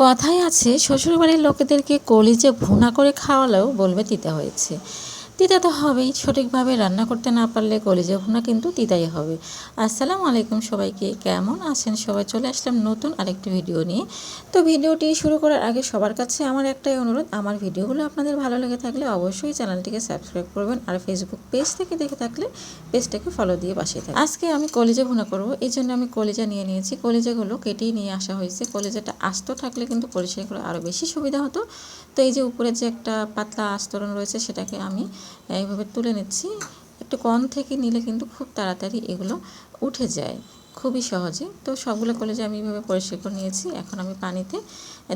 কথাই আছে শ্বশুরবাড়ির লোকেদেরকে কলিজে ভুনা করে খাওয়ালেও বলবে দিতে হয়েছে। তিতা তো হবেই, সঠিকভাবে রান্না করতে না পারলে কলিজে ভুনা কিন্তু তিতাই হবে। আসসালামু আলাইকুম সবাইকে, কেমন আছেন? সবাই চলে আসলাম নতুন আরেকটি ভিডিও নিয়ে। তো ভিডিওটি শুরু করার আগে সবার কাছে আমার একটাই অনুরোধ, আমার ভিডিওগুলো আপনাদের ভালো লেগে থাকলে অবশ্যই চ্যানেলটিকে সাবস্ক্রাইব করবেন আর ফেসবুক পেজ থেকে দেখে থাকলে পেজটাকে ফলো দিয়ে পাশে থাকবেন। আজকে আমি কলেজে ভুনা করব, এই জন্য আমি কলিজা নিয়ে নিয়েছি। কলিজাগুলো কেটেই নিয়ে আসা হয়েছে। কলিজাটা আস্ত থাকলে কিন্তু করে আরও বেশি সুবিধা হতো। তো এই যে উপরে যে একটা পাতলা আস্তরণ রয়েছে, সেটাকে আমি এইভাবে তুলে নিচ্ছি। একটু কম থেকে নিলে কিন্তু খুব তাড়াতাড়ি এগুলো উঠে যায়। খুবই সহজে। তো সবগুলো কলেজে আমি এইভাবে পরিষ্কার করে নিয়েছি। এখন আমি পানিতে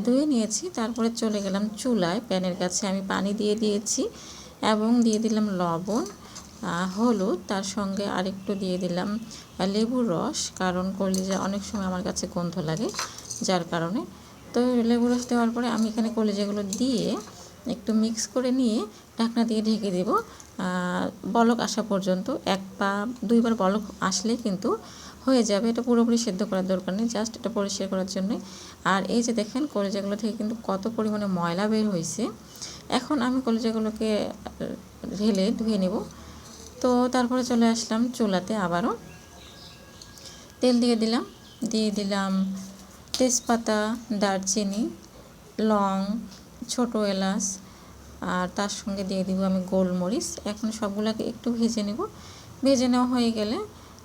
ধুয়ে নিয়েছি। তারপরে চলে গেলাম চুলায়। প্যানের কাছে আমি পানি দিয়ে দিয়েছি এবং দিয়ে দিলাম লবণ হলুদ। তার সঙ্গে আরেকটু দিয়ে দিলাম লেবুর রস, কারণ কলিজা অনেক সময় আমার কাছে গন্ধ লাগে, যার কারণে। তো লেবু রস দেওয়ার পরে আমি এখানে কলিজাগুলো দিয়ে একটু মিক্স করে নিয়ে ঢাকনা দিয়ে ঢেকে দেব। বলক আসা পর্যন্ত এক পা দুইবার বলক আসলে কিন্তু হয়ে যাবে। এটা পুরোপুরি সেদ্ধ করার দরকার নেই জাস্ট এটা পরিষ্কার করার জন্য। আর এই যে দেখেন কলেজাগুলো থেকে কিন্তু কত পরিমাণে ময়লা বের হয়েছে। এখন আমি কলেজাগুলোকে ঢেলে ধুয়ে নেব। তো তারপরে চলে আসলাম চুলাতে আবারও। তেল দিয়ে দিলাম দিয়ে দিলাম তেজপাতা, দারচিনি, লং ছোট এলাচ আর তার সঙ্গে দিয়ে দিব আমি গোলমরিচ। এখন সবগুলোকে একটু ভেজে নেব। ভেজে নেওয়া হয়ে গেলে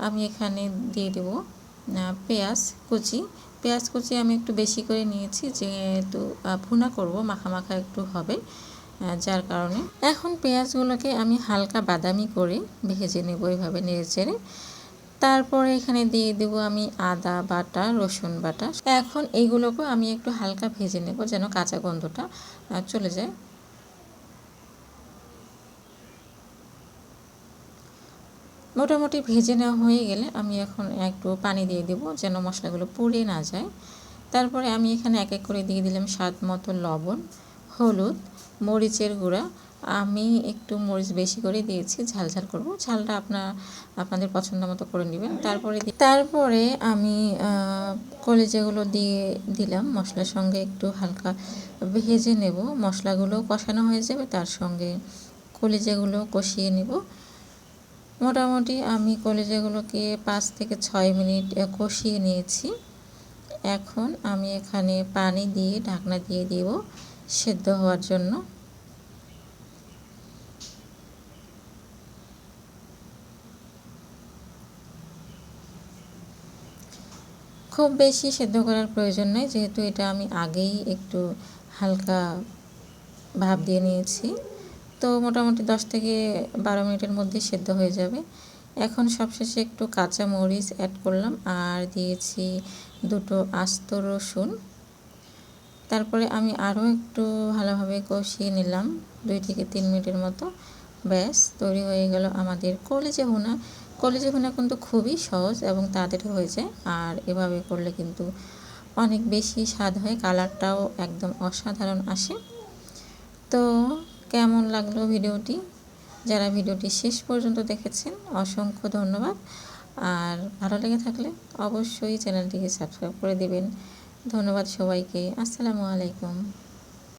আমি এখানে দিয়ে দেব পেঁয়াজ কুচি। পেঁয়াজ কুচি আমি একটু বেশি করে নিয়েছি, যেহেতু ভুনা করব, মাখা মাখা একটু হবে যার কারণে। এখন পেঁয়াজগুলোকে আমি হালকা বাদামি করে ভেজে নেব এইভাবে নেড়ে চেড়ে। তারপরে এখানে দিয়ে দেবো আমি আদা বাটা, রসুন বাটা। এখন এইগুলোকে আমি একটু হালকা ভেজে নেব যেন কাঁচা গন্ধটা চলে যায়। মোটামুটি ভেজে নেওয়া হয়ে গেলে আমি এখন একটু পানি দিয়ে দেবো যেন মশলাগুলো পুড়ে না যায়। তারপরে আমি এখানে এক এক করে দিয়ে দিলাম স্বাদ মতো লবণ, হলুদ, মরিচের গুঁড়া আমি একটু মরিচ বেশি করে দিয়েছি, ঝাল ঝাল করব। ঝালটা আপনার আপনাদের পছন্দ মতো করে নেবেন। তারপরে তারপরে আমি কলেজাগুলো দিয়ে দিলাম, মশলার সঙ্গে একটু হালকা ভেজে নেব। মশলাগুলো কষানো হয়ে যাবে, তার সঙ্গে কলেজাগুলো কষিয়ে নেব। মোটামুটি আমি কলেজাগুলোকে পাঁচ থেকে ছয় মিনিট কষিয়ে নিয়েছি। এখন আমি এখানে পানি দিয়ে, ঢাকনা দিয়ে দেব সেদ্ধ হওয়ার জন্য। খুব বেশি সেদ্ধ করার প্রয়োজন নেই, যেহেতু এটা আমি আগেই একটু হালকা ভাব দিয়ে নিয়েছি। তো মোটামুটি দশ থেকে বারো মিনিটের মধ্যে সেদ্ধ হয়ে যাবে। এখন সবশেষে একটু কাঁচা মরিচ অ্যাড করলাম আর দিয়েছি দুটো আস্ত রসুন। তারপরে আমি আরও একটু ভালোভাবে কষিয়ে নিলাম, দুই থেকে তিন মিনিটের মতো। ব্যাস, তৈরি হয়ে গেল আমাদের কলেজে ভুনা কলেজে ভুনা কিন্তু খুবই সহজ এবং তাড়াতাড়ি হয়ে যায় আর এভাবে করলে কিন্তু অনেক বেশি স্বাদ হয়, কালারটাও একদম অসাধারণ আসে। তো কেমন লাগল ভিডিওটি? যারা ভিডিওটি শেষ পর্যন্ত দেখেছেন, অসংখ্য ধন্যবাদ। আর ভালো লেগে থাকলে অবশ্যই চ্যানেলটিকে সাবস্ক্রাইব করে দেবেন। ধন্যবাদ সবাইকে। আসসালামু আলাইকুম।